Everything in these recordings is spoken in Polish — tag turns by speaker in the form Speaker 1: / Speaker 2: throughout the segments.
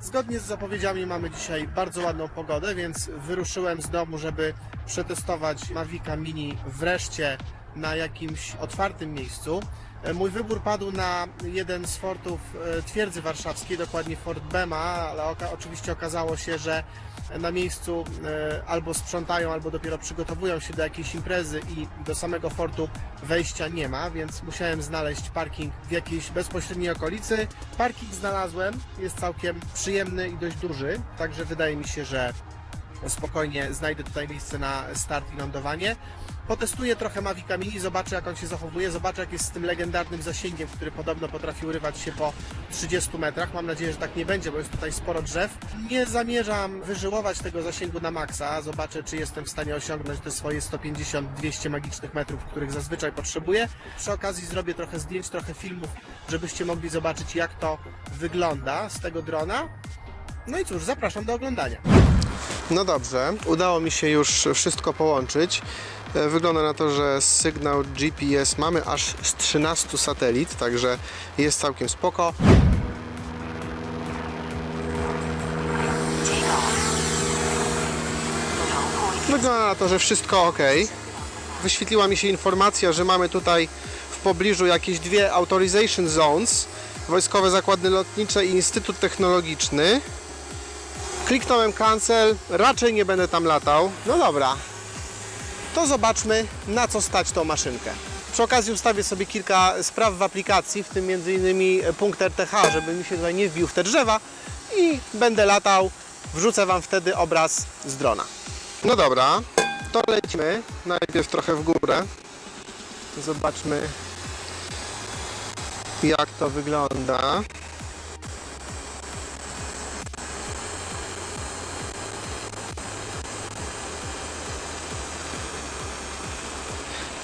Speaker 1: Zgodnie z zapowiedziami mamy dzisiaj bardzo ładną pogodę, więc wyruszyłem z domu, żeby przetestować Mavica Mini wreszcie na jakimś otwartym miejscu. E, Mój wybór padł na jeden z fortów e, twierdzy warszawskiej, dokładnie Fort Bema, ale oka- oczywiście okazało się, że na miejscu e, albo sprzątają, albo dopiero przygotowują się do jakiejś imprezy i do samego fortu wejścia nie ma, więc musiałem znaleźć parking w jakiejś bezpośredniej okolicy. Parking znalazłem, jest całkiem przyjemny i dość duży, także wydaje mi się, że spokojnie znajdę tutaj miejsce na start i lądowanie. Potestuję trochę Mavica Mini, zobaczę jak on się zachowuje, zobaczę jak jest z tym legendarnym zasięgiem, który podobno potrafi urywać się po 30 metrach. Mam nadzieję, że tak nie będzie, bo jest tutaj sporo drzew. Nie zamierzam wyżyłować tego zasięgu na maksa, zobaczę czy jestem w stanie osiągnąć te swoje 150-200 magicznych metrów, których zazwyczaj potrzebuję. Przy okazji zrobię trochę zdjęć, trochę filmów, żebyście mogli zobaczyć jak to wygląda z tego drona. No i cóż, zapraszam do oglądania. No dobrze, udało mi się już wszystko połączyć. E, Wygląda na to, że sygnał GPS mamy aż z 13 satelit, także jest całkiem spoko. Wygląda na to, że wszystko ok. Wyświetliła mi się informacja, że mamy tutaj w pobliżu jakieś dwie Authorization Zones, Wojskowe Zakłady Lotnicze i Instytut Technologiczny. Kliknąłem cancel, raczej nie będę tam latał. No dobra, to zobaczmy na co stać tą maszynkę. Przy okazji ustawię sobie kilka spraw w aplikacji, w tym m.in. punkt RTH, żeby mi się tutaj nie wbił w te drzewa i będę latał. Wrzucę Wam wtedy obraz z drona. No dobra, to lecimy. Najpierw trochę w górę. Zobaczmy jak to wygląda.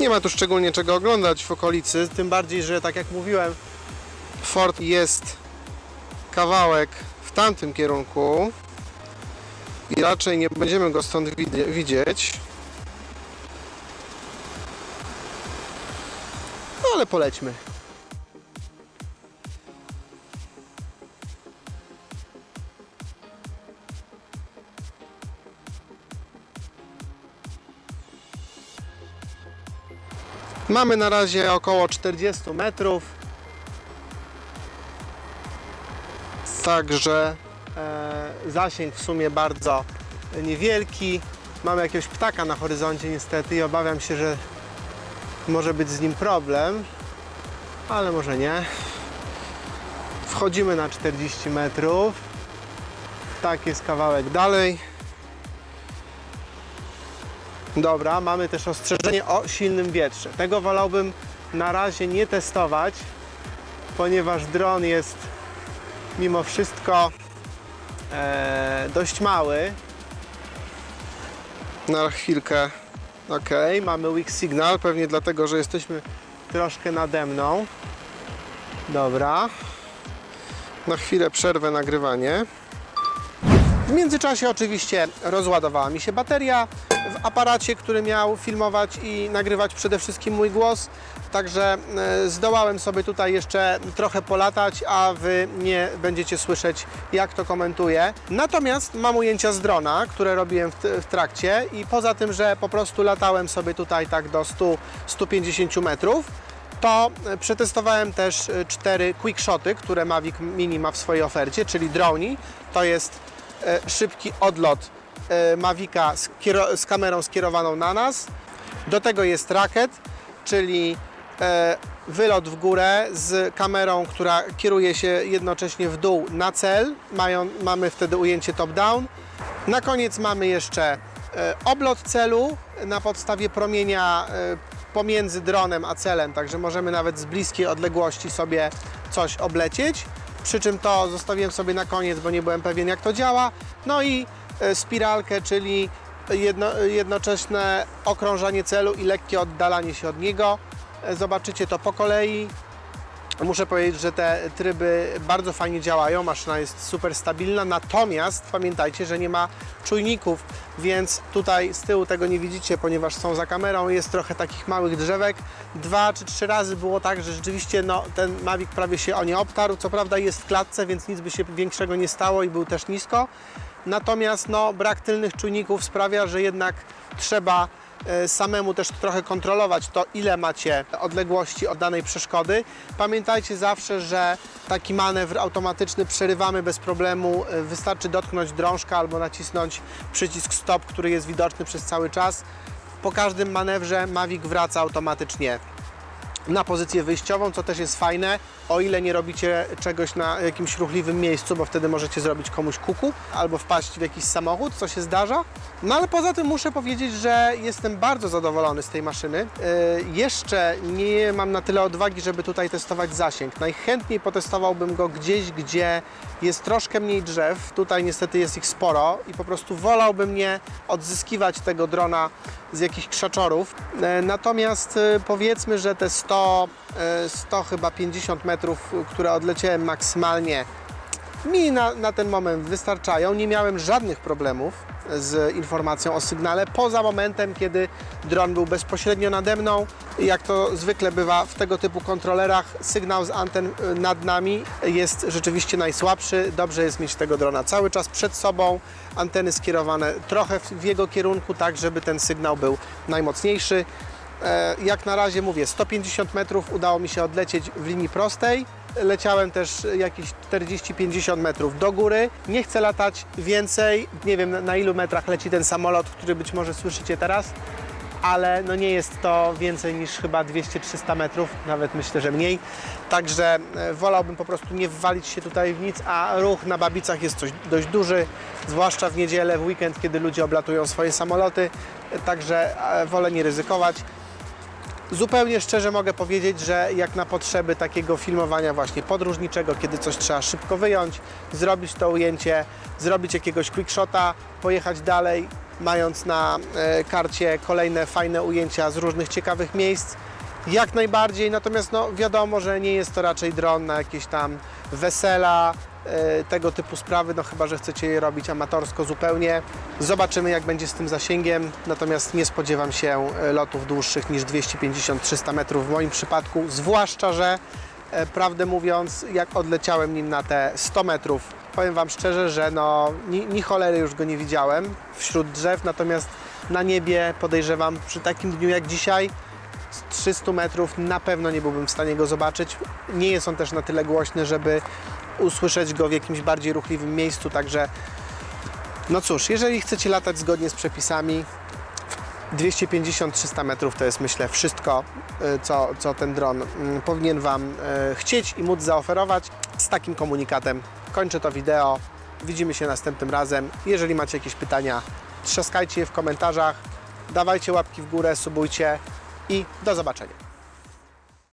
Speaker 1: Nie ma tu szczególnie czego oglądać w okolicy, tym bardziej, że tak jak mówiłem, fort jest kawałek w tamtym kierunku i raczej nie będziemy go stąd widzieć. No ale polećmy. Mamy na razie około 40 metrów. Także e, zasięg w sumie bardzo niewielki. Mamy jakiegoś ptaka na horyzoncie niestety i obawiam się, że może być z nim problem, ale może nie. Wchodzimy na 40 metrów. Tak jest kawałek dalej. Dobra, mamy też ostrzeżenie o silnym wietrze. Tego wolałbym na razie nie testować, ponieważ dron jest mimo wszystko e, dość mały. Na chwilkę. Ok, mamy weak signal, pewnie dlatego, że jesteśmy troszkę nade mną. Dobra. Na chwilę przerwę nagrywanie. W międzyczasie oczywiście rozładowała mi się bateria w aparacie, który miał filmować i nagrywać przede wszystkim mój głos. Także e, zdołałem sobie tutaj jeszcze trochę polatać, a Wy nie będziecie słyszeć jak to komentuję. Natomiast mam ujęcia z drona, które robiłem w, trakcie i poza tym, że po prostu latałem sobie tutaj tak do 100-150 metrów, to e, przetestowałem też e, cztery quickshoty, które Mavic Mini ma w swojej ofercie, czyli droni. To jest szybki odlot e, Mavica z, z kamerą skierowaną na nas. Do tego jest rakiet, czyli e, wylot w górę z kamerą, która kieruje się jednocześnie w dół na cel. Mają, mamy wtedy ujęcie top-down. Na koniec mamy jeszcze e, oblot celu na podstawie promienia e, pomiędzy dronem a celem, także możemy nawet z bliskiej odległości sobie coś oblecieć. Przy czym to zostawiłem sobie na koniec, bo nie byłem pewien jak to działa. No i e, spiralkę, czyli jedno, jednoczesne okrążanie celu i lekkie oddalanie się od niego. E, Zobaczycie to po kolei. Muszę powiedzieć, że te tryby bardzo fajnie działają, maszyna jest super stabilna, natomiast pamiętajcie, że nie ma czujników, więc tutaj z tyłu tego nie widzicie, ponieważ są za kamerą, jest trochę takich małych drzewek. Dwa czy trzy razy było tak, że rzeczywiście no, ten Mavic prawie się o nie obtarł, co prawda jest w klatce, więc nic by się większego nie stało i był też nisko, natomiast no, brak tylnych czujników sprawia, że jednak trzeba samemu też trochę kontrolować to, ile macie odległości od danej przeszkody. Pamiętajcie zawsze, że taki manewr automatyczny przerywamy bez problemu. E, Wystarczy dotknąć drążka albo nacisnąć przycisk stop, który jest widoczny przez cały czas. Po każdym manewrze Mavic wraca automatycznie na pozycję wyjściową, co też jest fajne, o ile nie robicie czegoś na jakimś ruchliwym miejscu, bo wtedy możecie zrobić komuś kuku albo wpaść w jakiś samochód, co się zdarza. No ale poza tym muszę powiedzieć, że jestem bardzo zadowolony z tej maszyny. Yy, jeszcze nie mam na tyle odwagi, żeby tutaj testować zasięg. Najchętniej potestowałbym go gdzieś, gdzie jest troszkę mniej drzew. Tutaj niestety jest ich sporo i po prostu wolałbym nie odzyskiwać tego drona z jakichś krzaczorów. E, Natomiast e, powiedzmy, że te 100, e, 100 chyba 50 metrów, które odleciałem maksymalnie, mi na, na ten moment wystarczają. Nie miałem żadnych problemów z informacją o sygnale, poza momentem, kiedy dron był bezpośrednio nade mną. Jak to zwykle bywa w tego typu kontrolerach, sygnał z anten nad nami jest rzeczywiście najsłabszy. Dobrze jest mieć tego drona cały czas przed sobą, anteny skierowane trochę w w jego kierunku, tak żeby ten sygnał był najmocniejszy. E, Jak na razie mówię, 150 metrów udało mi się odlecieć w linii prostej. Leciałem też jakieś 40-50 metrów do góry. Nie chcę latać więcej. Nie wiem na- ilu metrach leci ten samolot, który być może słyszycie teraz, ale no nie jest to więcej niż chyba 200-300 metrów, nawet myślę, że mniej. Także e, wolałbym po prostu nie wwalić się tutaj w nic, a ruch na Babicach jest coś dość duży, zwłaszcza w niedzielę, w weekend, kiedy ludzie oblatują swoje samoloty. E, Także e, wolę nie ryzykować. Zupełnie szczerze mogę powiedzieć, że jak na potrzeby takiego filmowania właśnie podróżniczego, kiedy coś trzeba szybko wyjąć, zrobić to ujęcie, zrobić jakiegoś quickshota, pojechać dalej, mając na e, karcie kolejne fajne ujęcia z różnych ciekawych miejsc, jak najbardziej, natomiast no, wiadomo, że nie jest to raczej dron na jakieś tam wesela, tego typu sprawy, no chyba, że chcecie je robić amatorsko zupełnie. Zobaczymy, jak będzie z tym zasięgiem, natomiast nie spodziewam się e, lotów dłuższych niż 250-300 metrów w moim przypadku, zwłaszcza, że e, prawdę mówiąc, jak odleciałem nim na te 100 metrów, powiem Wam szczerze, że no, ni, ni cholery już go nie widziałem wśród drzew, natomiast na niebie podejrzewam przy takim dniu jak dzisiaj z 300 metrów na pewno nie byłbym w stanie go zobaczyć. Nie jest on też na tyle głośny, żeby usłyszeć go w jakimś bardziej ruchliwym miejscu, także no cóż, jeżeli chcecie latać zgodnie z przepisami, 250-300 metrów to jest myślę wszystko, y, co, co ten dron mm, powinien Wam y, chcieć i móc zaoferować. Z takim komunikatem kończę to wideo. Widzimy się następnym razem. Jeżeli macie jakieś pytania, trzaskajcie je w komentarzach, dawajcie łapki w górę, subujcie i do zobaczenia.